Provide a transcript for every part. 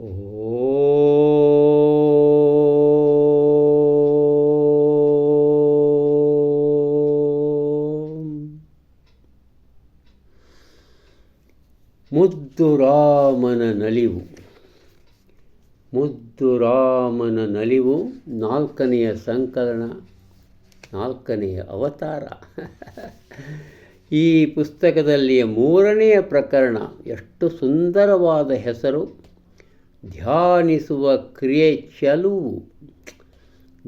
ಮುದ್ದು ರಾಮನ ನಲಿವು ಮುದ್ದು ರಾಮನ ನಲಿವು ನಾಲ್ಕನೆಯ ಸಂಕಲನ, ನಾಲ್ಕನೆಯ ಅವತಾರ. ಈ ಪುಸ್ತಕದಲ್ಲಿಯ ಮೂರನೆಯ ಪ್ರಕರಣ ಎಷ್ಟು ಸುಂದರವಾದ ಹೆಸರು. ಧ್ಯಾನಿಸುವ ಕ್ರಿಯೆ ಚಲುವು.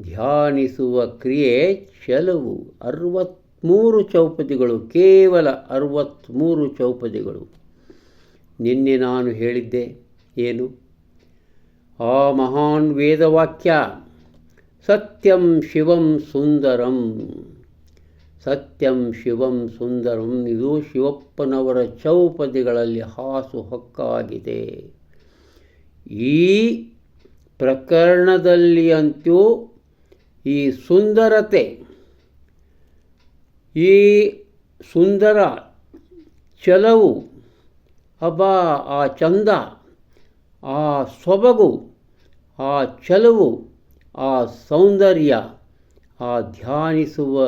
ಧ್ಯಾನಿಸುವ ಕ್ರಿಯೆ ಚಲುವು. ಅರವತ್ತ್ಮೂರು ಚೌಪದಿಗಳು, ಕೇವಲ ಅರವತ್ತ್ಮೂರು ಚೌಪದಿಗಳು. ನಿನ್ನೆ ನಾನು ಹೇಳಿದ್ದೆ ಏನು? ಆ ಮಹಾನ್ ವೇದವಾಕ್ಯ, ಸತ್ಯಂ ಶಿವಂ ಸುಂದರಂ. ಸತ್ಯಂ ಶಿವಂ ಸುಂದರಂ, ಇದು ಶಿವಪ್ಪನವರ ಚೌಪದಿಗಳಲ್ಲಿ ಹಾಸು ಹೊಕ್ಕಾಗಿದೆ. ಈ ಪ್ರಕರಣದಲ್ಲಿ ಅಂತೂ ಈ ಸುಂದರತೆ, ಈ ಸುಂದರ ಚಲವು, ಅಬಾ ಆ ಚಂದ, ಆ ಸೊಬಗು, ಆ ಚಲವು, ಆ ಸೌಂದರ್ಯ, ಆ ಧ್ಯಾನಿಸುವ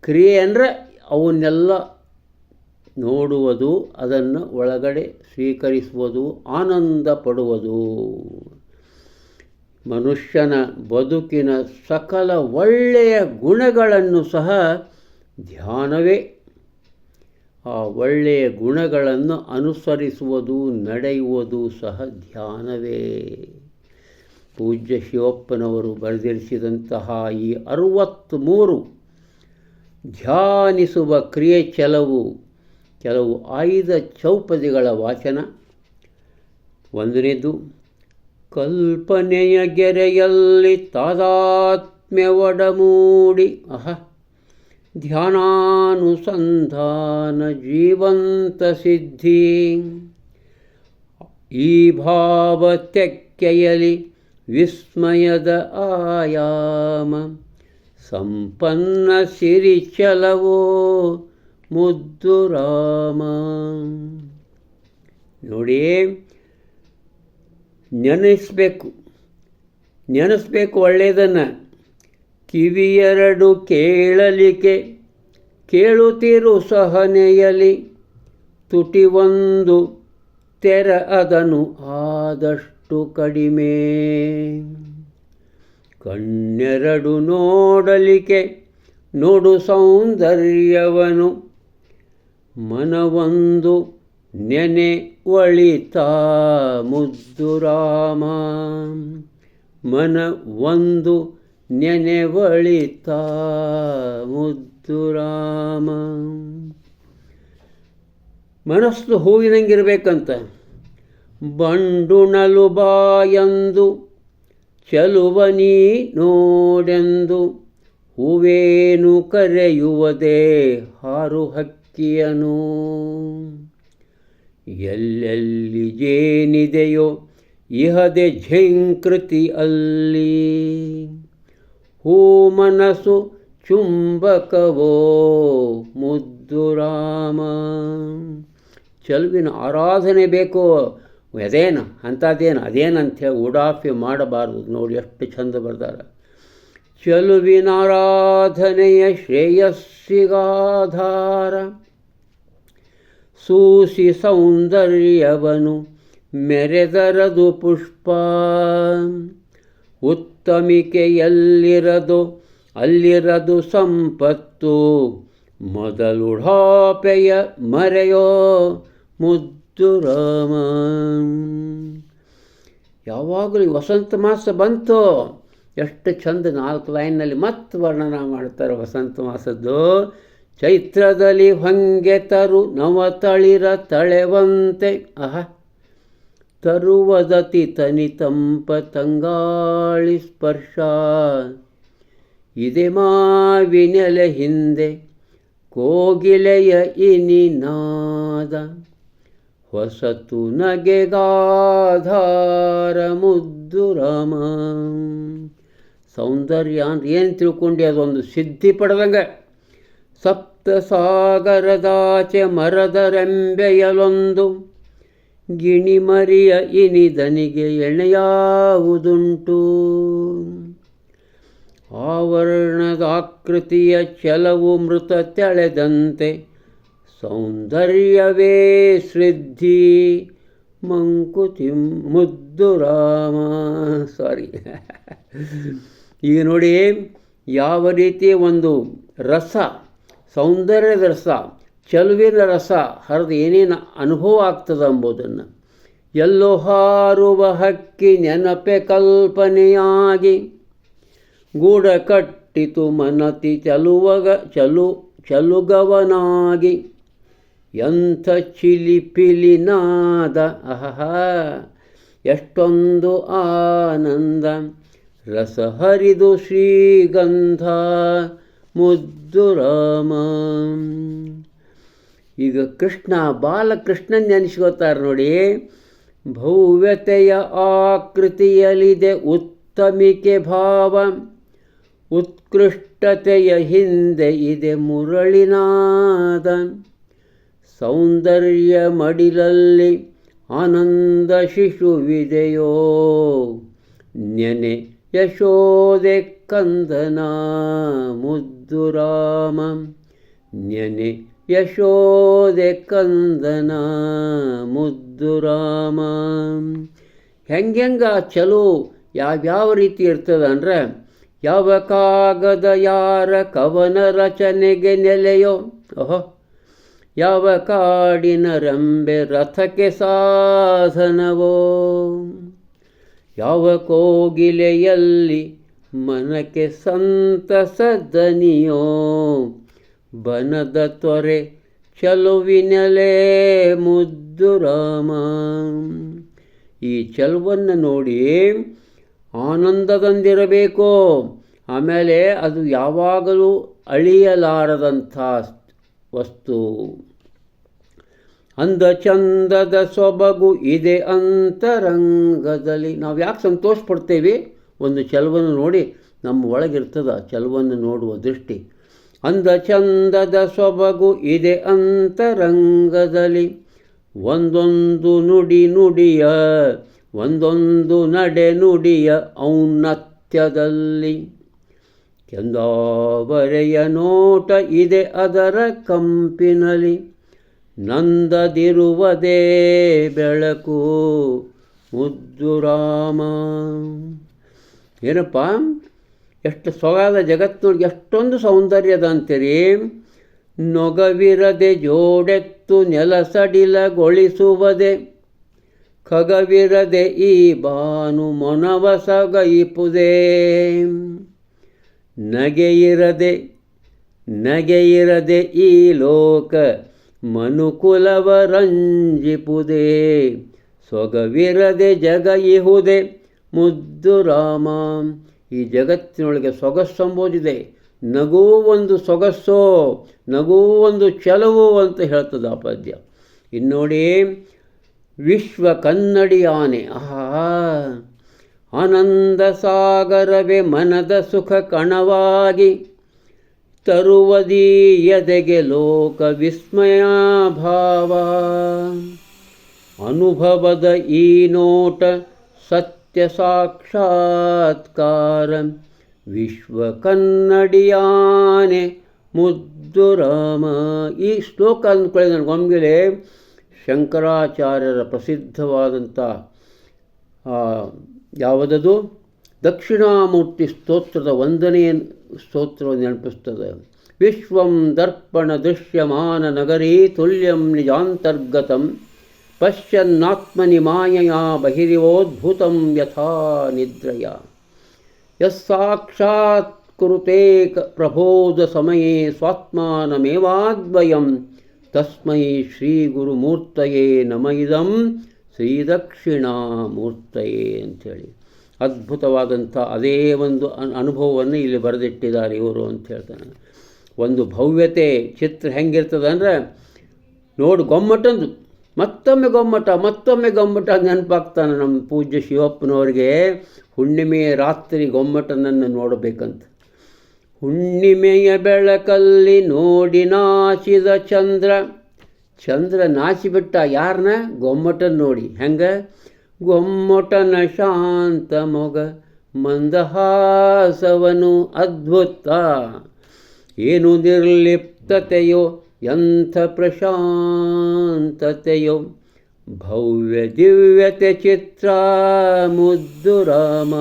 ಕ್ರಿಯೆ ಅಂದರೆ ಅವನ್ನೆಲ್ಲ ನೋಡುವುದು, ಅದನ್ನು ಒಳಗಡೆ ಸ್ವೀಕರಿಸುವುದು ಆನಂದ ಪಡುವುದು ಮನುಷ್ಯನ ಬದುಕಿನ ಸಕಲ ಒಳ್ಳೆಯ ಗುಣಗಳನ್ನು ಸಹ ಧ್ಯಾನವೇ. ಆ ಒಳ್ಳೆಯ ಗುಣಗಳನ್ನು ಅನುಸರಿಸುವುದು, ನಡೆಯುವುದು ಸಹ ಧ್ಯಾನವೇ. ಪೂಜ್ಯ ಶಿವಪ್ಪನವರು ಬರೆದಿರಿಸಿದಂತಹ ಈ ಅರುವತ್ತ್ಮೂರು ಧ್ಯಾನಿಸುವ ಕ್ರಿಯೆ ಕೆಲವು ಕೆಲವು ಆಯ್ದ ಚೌಪದಿಗಳ ವಾಚನ. ಒಂದನೇದು ಕಲ್ಪನೆಯ ಗೆರೆಯಲ್ಲಿ ತಾದಾತ್ಮ್ಯ ಒಡಮೂಡಿ. ಅಹ, ಧ್ಯಾನಾನುಸಂಧಾನ ಜೀವಂತ ಸಿದ್ಧಿ. ಈ ಭಾವ ತೆಕ್ಕೆಯಲಿ ವಿಸ್ಮಯದ ಆಯಾಮ. ಸಂಪನ್ನ ಸಿರಿ ಚಲವೋ ಮುದ್ದು ರಾಮ. ನೋಡಿ, ನೆನೆಸ್ಬೇಕು. ನೆನೆಸ್ಬೇಕು ಒಳ್ಳೆಯದನ್ನು. ಕಿವಿಯೆರಡು ಕೇಳಲಿಕ್ಕೆ, ಕೇಳುತ್ತಿರು ಸಹನೆಯಲಿ ತುಟಿ ಒಂದು ತೆರ ಅದನು ಆದಷ್ಟು ಕಡಿಮೆ. ಕಣ್ಣೆರಡು ನೋಡಲಿಕ್ಕೆ, ನೋಡು ಸೌಂದರ್ಯವನು. ಮನವೊಂದು ನೆನೆ ಒಳಿತ ಮುದ್ದು ರಾಮ. ಮನ ಒಂದು ನೆನೆ ಒಳಿತ ಮುದ್ದು ರಾಮ. ಮನಸ್ಸು ಹೂವಿನಂಗಿರಬೇಕಂತ ಬಂಡುಣಲು ಬಾಯಂದು ಚಲುವನಿ ನೋಡೆಂದು ಹೂವೇನು ಕರೆಯುವುದೇ ಹಾರು ಹಕ್ಕಿಯನು ಎಲ್ಲೆಲ್ಲಿ ಜೇನಿದೆಯೋ ಇಹದೆ ಝೈಂಕೃತಿ ಅಲ್ಲಿ. ಹೂ ಮನಸ್ಸು ಚುಂಬಕವೋ ಮುದ್ದು ರಾಮ. ಚಲುವಿನ ಆರಾಧನೆ ಬೇಕೋ? ಅದೇನು ಅಂಥದ್ದೇನು? ಅದೇನಂತ? ಹೇಳಿ ಉಡಾಫಿ ಮಾಡಬಾರ್ದು. ನೋಡಿ, ಎಷ್ಟು ಚಂದ ಬರ್ದಾರ. ಚಲುವಿನ ಆರಾಧನೆಯ ಶ್ರೇಯಸ್ಸಿಗಾಧಾರ ಸೂಸಿ ಸೌಂದರ್ಯವನು ಮೆರೆದರದು ಪುಷ್ಪ. ಉತ್ತಮಿಕೆಯಲ್ಲಿರದು, ಅಲ್ಲಿರದು ಸಂಪತ್ತು. ಮೊದಲುಢಾಪೆಯ ಮರೆಯೋ ಮುದ್ದು ರಾಮ. ಯಾವಾಗಲೂ ವಸಂತ ಮಾಸ ಬಂತು. ಎಷ್ಟು ಚಂದ ನಾಲ್ಕು ಲೈನ್ನಲ್ಲಿ ಮತ್ತೆ ವರ್ಣನ ಮಾಡ್ತಾರೆ ವಸಂತ ಮಾಸದ್ದು. ಚೈತ್ರದಲ್ಲಿ ಹೊಂಗೆ ತರು ನವ ತಳಿರ ತಳೆವಂತೆ. ಅಹ ತರುವದತಿ ತನಿ ತಂಪ ತಂಗಾಳಿ ಸ್ಪರ್ಶ. ಇದೆ ಮಾವಿನೆಲೆ ಹಿಂದೆ ಕೋಗಿಲೆಯ ಇನಿ ನಾದ. ಹೊಸತು ನಗೆಗಾಧಾರ ಮುದ್ದು ರಾಮ. ಸೌಂದರ್ಯ ಅಂತ ಏನು ತಿಳ್ಕೊಂಡು ಅದೊಂದು ಸಿದ್ಧಿ ಪಡೆದಂಗೆ. ಸಪ್ತ ಸಾಗರದಾಚೆ ರೆಂಬೆಯಲೊಂದು ಗಿಣಿಮರಿಯ ಇನಿದನಿಗೆ ಎಣೆಯಾವುದುಂಟು. ಆವರಣದ ಆಕೃತಿಯ ಚಲವು ಮೃತ ತೆಳೆದಂತೆ ಸೌಂದರ್ಯವೇ ಸಿದ್ಧಿ. ಮಂಕುತಿಂ ಮುದ್ದು ರಾಮ. ಸಾರಿ ಈಗ ನೋಡಿ, ಯಾವ ರೀತಿ ಒಂದು ರಸ, ಸೌಂದರ್ಯದ ರಸ, ಚೆಲುವಿನ ರಸ ಹರಿದು ಏನೇನು ಅನುಭವ ಆಗ್ತದೆ ಎಂಬುದನ್ನು ಎಲ್ಲೋ ಹಾರುವ ಹಕ್ಕಿ ನೆನಪೆ ಕಲ್ಪನೆಯಾಗಿ ಗೂಡ ಕಟ್ಟಿತು ಮನತಿ ಚಲುವಗ, ಚಲು, ಚಲುಗವನಾಗಿ. ಎಂಥ ಚಿಲಿಪಿಲಿನಾದ ಅಹಹ, ಎಷ್ಟೊಂದು ಆನಂದ. ರಸ ಹರಿದು ಶ್ರೀಗಂಧ ಮುದ್ದು ರಾಮ. ಈಗ ಕೃಷ್ಣ, ಬಾಲಕೃಷ್ಣನ್ ನೆನೆಸ್ಕೋತಾರೆ ನೋಡಿ. ಭವ್ಯತೆಯ ಆಕೃತಿಯಲ್ಲಿದೆ ಉತ್ತಮಿಕೆ ಭಾವ. ಉತ್ಕೃಷ್ಟತೆಯ ಹಿಂದೆ ಇದೆ ಮುರಳಿನಾದ. ಸೌಂದರ್ಯ ಮಡಿಲಲ್ಲಿ ಆನಂದ ಶಿಶುವಿದೆಯೋ. ನೆನೆ ಯಶೋದೆ ಕಂದನ ಮುದ್ದು ರಾಮ. ನೆನೆ ಯಶೋದೆ ಕಂದನ ಮುದ್ದು ರಾಮ. ಹೆಂಗೆಂಗ ಚಲೋ ಯಾವ್ಯಾವ ರೀತಿ ಇರ್ತದ ಅಂದ್ರೆ, ಯಾವ ಕಾಗದ ಯಾರ ಕವನ ರಚನೆಗೆ ನೆಲೆಯೋ, ಓಹೋ, ಯಾವ ಕಾಡಿನ ರಂಬೆ ರಥಕ್ಕೆ ಸಾಧನವೋ. ಯಾವ ಕೋಗಿಲೆಯಲ್ಲಿ ಮನಕ್ಕೆ ಸಂತಸದನಿಯೋ? ಬನದ ತೊರೆ ಚಲುವಿನಲೇ ಮುದ್ದು ರಾಮ. ಈ ಚಲುವನ್ನು ನೋಡಿ ಆನಂದದಂದಿರಬೇಕು ಆಮೇಲೆ ಅದು ಯಾವಾಗಲೂ ಅಳಿಯಲಾರದಂಥ ವಸ್ತು. ಅಂದ ಚಂದದ ಸೊಬಗು ಇದೆ ಅಂತರಂಗದಲ್ಲಿ. ನಾವು ಯಾಕೆ ಸಂತೋಷ ಪಡ್ತೇವೆ ಒಂದು ಚಲವನ್ನು ನೋಡಿ, ನಮ್ಮ ಒಳಗಿರ್ತದ ಚಲವನ್ನು ನೋಡುವ ದೃಷ್ಟಿ. ಅಂದ ಚಂದದ ಸೊಬಗು ಇದೆ ಅಂತರಂಗದಲ್ಲಿ, ಒಂದೊಂದು ನುಡಿ ನುಡಿಯ, ಒಂದೊಂದು ನಡೆ ನುಡಿಯ ಔನ್ನತ್ಯದಲ್ಲಿ. ಕೆಂದಾವರೆಯ ನೋಟ ಇದೆ ಅದರ ಕಂಪಿನಲಿ ನಂದದಿರುವುದೇ ಬೆಳಕು. ಮುದ್ದು ರಾಮ. ಏನಪ್ಪ? ಎಷ್ಟು ಸೊಗಾದ ಜಗತ್ತಿನೊಳಗೆ ಎಷ್ಟೊಂದು ಸೌಂದರ್ಯದ ಅಂತೀರಿ? ನೊಗವಿರದೆ ಜೋಡೆತ್ತು ನೆಲಸಡಿಲಗೊಳಿಸುವುದೇ. ಖಗವಿರದೆ ಈ ಬಾನು ಮೊನವಸಗೈಪುದೇ ನಗೆಯಿರದೆ ನಗೆಯಿರದೆ ಈ ಲೋಕ ಮನುಕುಲವ ರಂಜಿಪುದೇ ಸೊಗವಿರದೆ ಜಗ ಇಹುದೆ, ಮುದ್ದು ರಾಮ. ಈ ಜಗತ್ತಿನೊಳಗೆ ಸೊಗಸ್ಸಂಬೋದಿದೆ ನಗೂ ಒಂದು ಸೊಗಸ್ಸೋ, ನಗೂ ಒಂದು ಚಲವು ಅಂತ ಹೇಳ್ತದೆ ಆ ಪದ್ಯ. ಇನ್ನು ನೋಡಿ ವಿಶ್ವ ಕನ್ನಡಿ ಆನೆ ಆಹಾ! ಆನಂದ ಸಾಗರವೇ ಮನದ ಸುಖ ಕಣವಾಗಿ ತರುವದೀ ಎದೆಗೆ ಲೋಕ ವಿಸ್ಮಯಾಭಾವ ಅನುಭವದ ಈ ನೋಟ ಸತ್ಯ ಸಾಕ್ಷಾತ್ಕಾರ. ವಿಶ್ವ ಕನ್ನಡಿಯಾನೆ ಮುದ್ದು ರಾಮ. ಈ ಶ್ಲೋಕ ಅಂದ್ಕೊಳ್ಳಿ ನನಗೊಮ್ಮೆಲೆ ಶಂಕರಾಚಾರ್ಯರ ಪ್ರಸಿದ್ಧವಾದಂಥ ಯಾವುದದು? ದಕ್ಷಿಣಾಮೂರ್ತಿ ಸ್ತೋತ್ರದ ಒಂದನೆಯ ಸ್ತೋತ್ರವನ್ನು ನೆನಪಿಸ್ತದೆ ವಿಶ್ವಂ ದರ್ಪಣ ದೃಶ್ಯಮಾನ ನಗರೀ ತುಲ್ಯಂ ನಿಜಾಂತರ್ಗತಂ ಪಶ್ಯನ್ನಾತ್ಮನಿ ಮಾಯಯ ಬಹಿರಿವೋದ್ಭುತಂ ಯಥಾ ನಿದ್ರಯ ಯಸ್ಸಾಕ್ಷಾತ್ ಕುರುತೆ ಪ್ರಬೋಧ ಸಮಯೇ ಸ್ವಾತ್ಮಾನಮೇವಾದ್ವಯಂ ತಸ್ಮೈ ಶ್ರೀ ಗುರುಮೂರ್ತಯೇ ನಮ ಇದಂ ಶ್ರೀದಕ್ಷಿಣಾಮೂರ್ತಯೇ ಅಂಥೇಳಿ ಅದ್ಭುತವಾದಂಥ ಅದೇ ಒಂದು ಅನುಭವವನ್ನು ಇಲ್ಲಿ ಬರೆದಿಟ್ಟಿದ್ದಾರೆ ಇವರು ಅಂತ ಹೇಳ್ತಾನೆ. ಒಂದು ಭವ್ಯತೆ ಚಿತ್ರ ಹೆಂಗಿರ್ತದೆ ಅಂದರೆ ನೋಡು ಗೊಮ್ಮಟಂದು, ಮತ್ತೊಮ್ಮೆ ಗೊಮ್ಮಟ ಮತ್ತೊಮ್ಮೆ ಗೊಮ್ಮಟ ನೆನಪಾಗ್ತಾನೆ ನಮ್ಮ ಪೂಜ್ಯ ಶಿವಪ್ಪನವ್ರಿಗೆ ಹುಣ್ಣಿಮೆಯ ರಾತ್ರಿ ಗೊಮ್ಮಟನನ್ನು ನೋಡಬೇಕಂತ. ಹುಣ್ಣಿಮೆಯ ಬೆಳಕಲ್ಲಿ ನೋಡಿ ನಾಚಿದ ಚಂದ್ರ ಚಂದ್ರ ನಾಚಿಬಿಟ್ಟ ಯಾರನ್ನ ಗೊಮ್ಮಟನ ನೋಡಿ. ಹೆಂಗೆ? ಗೊಮ್ಮಟನ ಶಾಂತ ಮೊಗ ಮಂದಹಾಸವನು ಅದ್ಭುತ. ಏನು ನಿರ್ಲಿಪ್ತತೆಯೋ, ಎಂಥ ಪ್ರಶಾಂತತೆಯೋ. ಭವ್ಯ ದಿವ್ಯತೆ ಚಿತ್ರ ಮುದ್ದು ರಾಮ.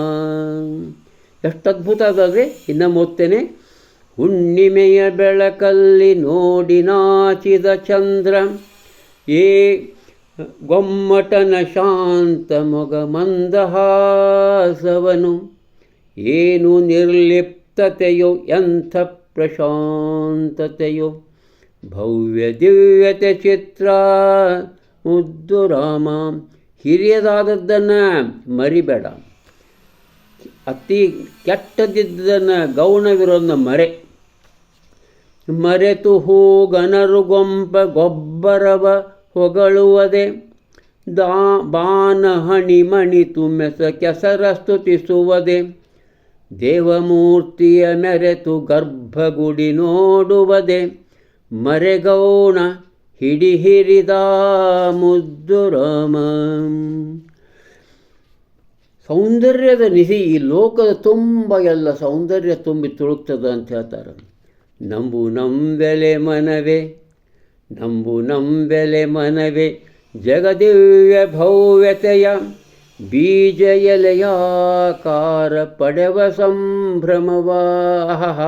ಎಷ್ಟು ಅದ್ಭುತ ಅದಾದ್ರೆ ಇನ್ನು ಮೊತ್ತೇನೆ ಹುಣ್ಣಿಮೆಯ ಬೆಳಕಲ್ಲಿ ನೋಡಿ ನಾಚಿದ ಚಂದ್ರ. ಏ ಗೊಮ್ಮಟನ ಶಾಂತ ಮೊಗ ಮಂದಹಾಸವನು. ಏನು ನಿರ್ಲಿಪ್ತತೆಯೋ, ಎಂಥ ಪ್ರಶಾಂತತೆಯೋ. ಭವ್ಯ ದಿವ್ಯತೆ ಚಿತ್ರ, ಮುದ್ದು ರಾಮ. ಹಿರಿಯದಾದದ್ದನ್ನು ಮರಿಬೇಡ. ಅತಿ ಕೆಟ್ಟದಿದ್ದನ್ನು ಗೌಣವಿರೋದನ್ನ ಮರೆ. ಮರೆತು ಹೋಗನರು ಗೊಂಬ ಗೊಬ್ಬರವ ಹೊಗಳುವುದೇ. ದಾ ಬಾನ ಹಣಿ ಮಣಿ ಮೆಸ ಕೆಸರ ಸ್ತುತಿಸುವುದೇ. ದೇವಮೂರ್ತಿಯ ಮೆರೆತು ಗರ್ಭಗುಡಿ ನೋಡುವುದೇ. ಮರೆಗೌಣ ಹಿಡಿ ಹಿರಿದ ಸೌಂದರ್ಯದ ನಿಧಿ ಈ ಲೋಕದ ತುಂಬ ಎಲ್ಲ ಸೌಂದರ್ಯ ತುಂಬಿ ತುಳುಕ್ತದ ಅಂತ ಹೇಳ್ತಾರೆ. ನಂಬು ನಂಬೆಲೆ ಮನವೇ. ನಂಬು ನಂಬೆಲೆ ಮನವೆ ಜಗದಿವ್ಯ ಭವ್ಯತೆಯ ಬೀಜ ಎಲೆಯಾಕಾರ ಪಡೆವ ಸಂಭ್ರಮವಾಹ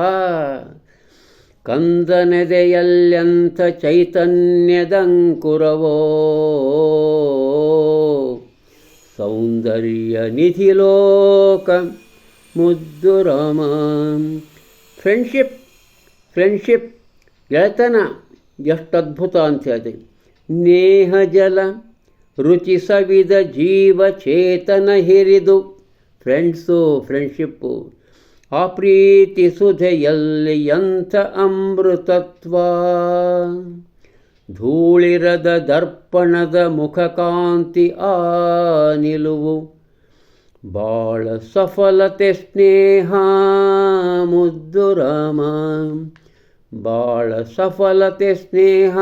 ಕಂದನೆದೆಯಲ್ಯಂಥ ಚೈತನ್ಯದಂಕುರವೋ. ಸೌಂದರ್ಯ ನಿಧಿಲೋಕ ಮುದ್ದು ರಾಮ. ಫ್ರೆಂಡ್ಶಿಪ್ ಫ್ರೆಂಡ್ಶಿಪ್ ಗೆಳೆತನ. ಎಷ್ಟು ಅದ್ಭುತ ಅಂತ ಹೇಳಿದೆ ನೇಹ ಜಲ ರುಚಿ ಸವಿದ ಜೀವ ಚೇತನ ಹಿರಿದು ಫ್ರೆಂಡ್ಸು, ಫ್ರೆಂಡ್ಶಿಪ್ಪು, ಆ ಪ್ರೀತಿ ಸುಧೆಯಲ್ಲಿ ಎಂಥ ಅಮೃತತ್ವ? ಧೂಳಿರದ ದರ್ಪಣದ ಮುಖಕಾಂತಿ ಆ ನಿಲುವು. ಬಾಳ ಸಫಲತೆ ಸ್ನೇಹ ಮುದ್ದು ರಾಮ. ಬಾಳ ಸಫಲತೆ ಸ್ನೇಹ,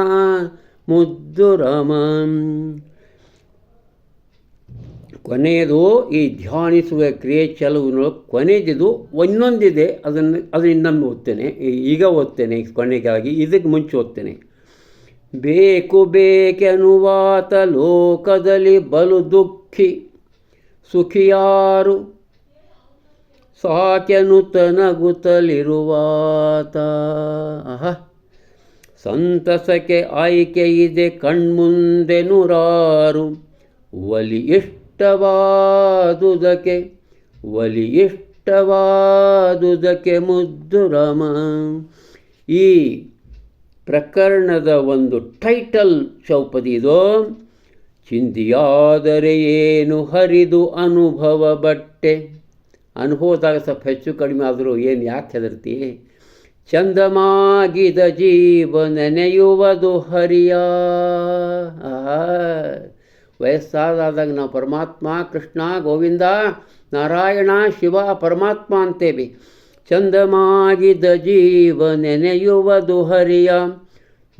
ಮುದ್ದು ರಮನ್. ಕೊನೆಯದು ಈ ಧ್ಯಾನಿಸುವ ಕ್ರಿಯೆ ಚಲುವಿನ ಕೊನೆಯದು ಒಂದೊಂದಿದೆ ಅದನ್ನು ಅದು ಇನ್ನೊಮ್ಮೆ ಓದ್ತೇನೆ. ಈಗ ಓದ್ತೇನೆ ಕೊನೆಗಾಗಿ ಇದಕ್ಕೆ ಮುಂಚೆ ಓದ್ತೇನೆ. ಬೇಕು ಬೇಕೆನುವಾತ ಲೋಕದಲ್ಲಿ ಬಲು ದುಃಖಿ, ಸುಖಿಯಾರು ಸಾಕೆನುತನಗುತ್ತಲಿರುವಾತ ಆಹ. ಸಂತಸಕ್ಕೆ ಆಯ್ಕೆ ಇದೆ ಕಣ್ಮುಂದೆ ನೂರಾರು. ಒಲಿ ಇಷ್ಟವಾದುದಕ್ಕೆ ಒಲಿ ಇಷ್ಟವಾದುದಕ್ಕೆ ಮುದ್ದು ರಾಮ ಈ ಪ್ರಕರಣದ ಒಂದು ಟೈಟಲ್ ಚೌಪದಿ ಇದು. ಚಿಂದಿಯಾದರೆ ಏನು ಹರಿದು ಅನುಭವ ಬಟ್ಟೆ? ಅನುಭವದಾಗ ಸ್ವಲ್ಪ ಹೆಚ್ಚು ಕಡಿಮೆ ಆದರೂ ಏನು ಯಾಕೆ ಹೆದರ್ತಿ? ಚಂದಮಾಗಿದ ಜೀವ ನೆನೆಯುವುದು ಹರಿಯ. ವಯಸ್ಸಾದಾಗ ನಾವು ಪರಮಾತ್ಮ, ಕೃಷ್ಣ, ಗೋವಿಂದ, ನಾರಾಯಣ, ಶಿವ, ಪರಮಾತ್ಮ ಅಂತೇವಿ. ಚಂದಮಾಗಿದ ಜೀವ ನೆನೆಯುವುದು ಹರಿಯ.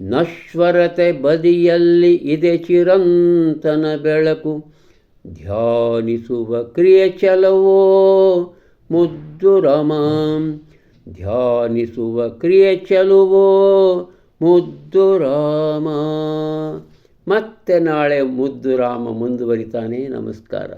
ನಶ್ವರತೆ ಬದಿಯಲ್ಲಿ ಇದೆ ಚಿರಂತನ ಬೆಳಕು. ಧ್ಯಾನಿಸುವ ಕ್ರಿಯೆ ಚಲವೋ ಮುದ್ದು ರಾಮ. ಧ್ಯಾನಿಸುವ ಕ್ರಿಯೆ ಚಲುವೋ ಮುದ್ದು ರಾಮ. ಮತ್ತೆ ನಾಳೆ ಮುದ್ದು ರಾಮ ಮುಂದುವರಿತಾನೆ. ನಮಸ್ಕಾರ.